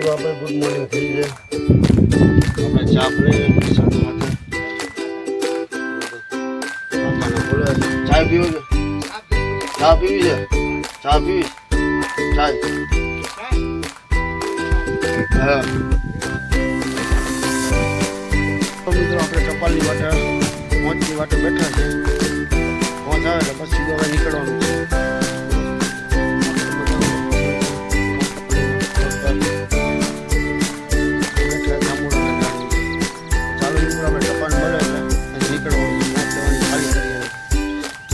મિત્રો આપણે good morning થઈ જાય. આપણે ચા પીએ સાંજ માટે. ચા પીવું છે? ચા પીવી છે? ચા પીવી? ચા. હા. મિત્રો આપણે ટપાલની વાટે પહોંચની વાટે બેઠા છે. પહોંચાવે એટલે પછી તો હવે નીકળવાનું છે. આપણે ટપાલ મળે એટલે કરીએ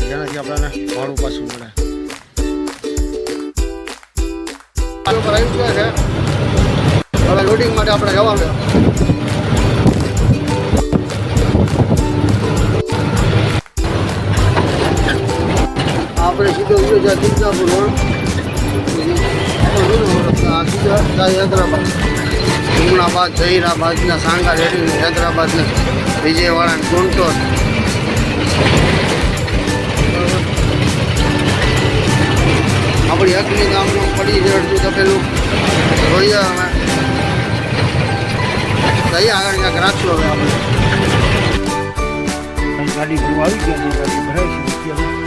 જેનાથી આપણને ભાડું પાછું મળે પર માટે આપણે જવાનું આપણે સીધો ઉડે જાય તિરજાપુર રોડ સીધા હૈદરાબાદ હુમણાબાદ જહીરાબાદના સાંગા રેડી હૈદરાબાદને વિજયવાડા ગુંટોર. આપણી અગ્નિ ગામનું પડી છે અડધું તપેલું. જોઈએ અમે. જઈએ આગળ ક્યાંક રાખશું હવે આપણે. ગાડી આવી ગયા ગાડી ભરાય છે.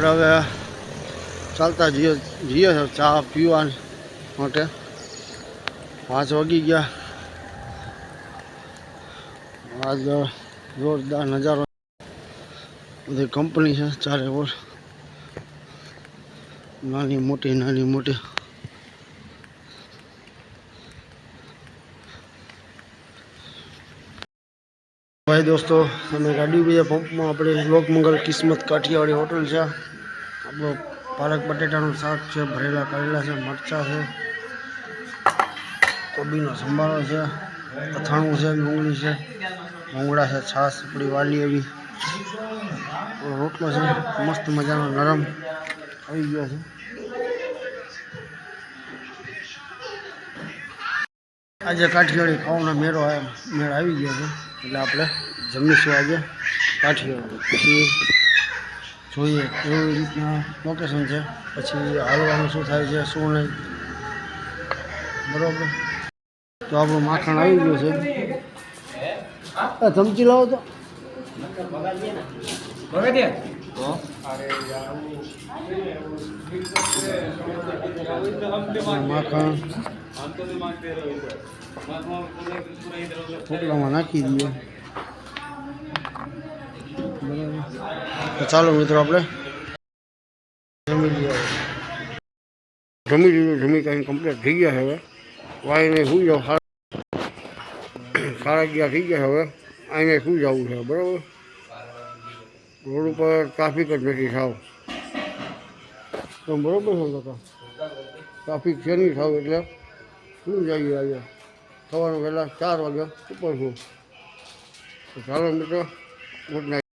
આપણે હવે ચાલતા જઈએ જઈએ છે, ચા પીવા માટે. પાંચ વાગી ગયા. આજ જોરદાર નજારો. બધી કંપની છે, ચારે ઓર. નાની મોટી નાની મોટી. ભાઈ દોસ્તો, અમે ગાડી બીજા પંપમાં આપણે લોકમંગલ કિસ્મત કાઠિયાવાડી હોટલ છે. આપણો પાલક બટેટાનું શાક છે, ભરેલા કરેલા છે, મરચાં છે, કોબીનો સંભારો છે, અથાણું છે, ડુંગળી છે, ભૂંગળા છે, છાશ, આપણી વાલી એવી. રોટલો છે, મસ્ત મજાનો નરમ. આવી ગયો છે. આજે કાઠિયાવાડી ખાવાનો મેળો મેળ આવી ગયો છે. એટલે આપણે જમીશું આજે કાઠિયાવાડી. પછી જોઈએ કેવી રીતના લોકેશન છે. પછી હાલવાનું શું થાય છે, શું નહીં. બરોબર? તો આપણું માખણ આવી ગયું છે. ચમચી લાવો તો. માખણ ટોપલામાં નાખી દઈએ બરાબર તો ચાલો મિત્રો આપણે જમી લઈએ હવે. જમી લીધું જમી કાંઈ કમ્પ્લીટ થઈ ગયા છે હવે વાઈને સુઈ જાવ સાડા અગિયાર થઈ ગયા છે હવે આઈને સુઈ જવું છે બરાબર રોડ ઉપર ટ્રાફિક જ નથી થાવ તો બરોબર છે કાકા ટ્રાફિક છે નહીં થાવ એટલે શું જઈએ આજે? સવારના વહેલા ચાર વાગે ઉપર છું ચાલો મિત્રો ગુડ નાઇટ.